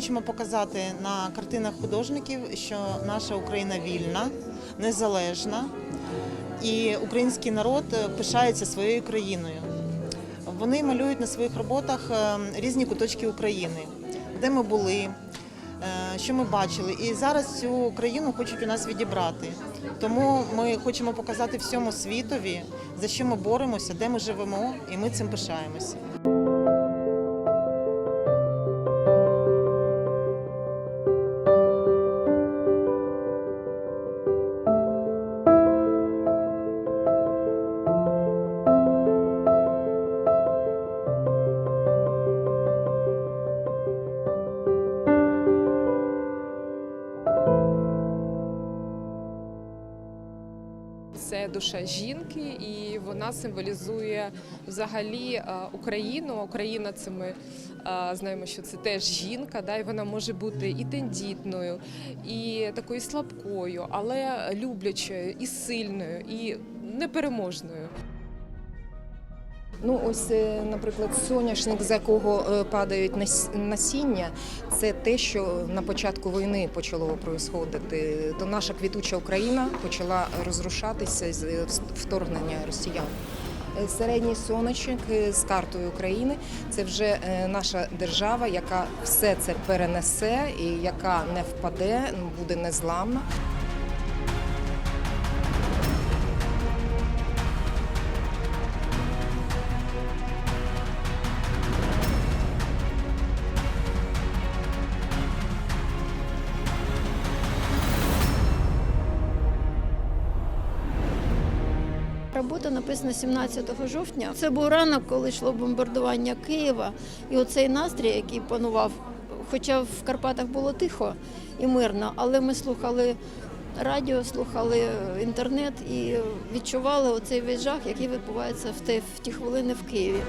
показати на картинах художників, що наша Україна вільна, незалежна, і український народ пишається своєю країною. Вони малюють на своїх роботах е, різні куточки України, де ми були, е, що ми бачили. І зараз цю країну хочуть у нас відібрати. Тому ми хочемо показати всьому світові, за що ми боремося, де ми живемо, і ми цим пишаємося. Це душа жінки, і вона символізує взагалі е, Україну. Україна це ми е, знаємо, що це теж жінка, да, і вона може бути і тендітною, і такою слабкою, але люблячою, і сильною, і непереможною. Ну, ось, е, наприклад, соняшник, з якого е, падають насіння, це те, що на початку війни почало происходити. То наша квітуча Україна почала розрушатися з е, вторгнення росіян. Середній сонечник з картою України це вже наша держава, яка все це перенесе і яка не впаде, буде незламна. Робота написана 17 жовтня. Це був ранок, коли йшло бомбардування Києва. І оцей настрій, який панував, хоча в Карпатах було тихо і мирно, але ми слухали радіо, слухали інтернет і відчували оцей весь жах, який відбувається в ті, в ті хвилини в Києві.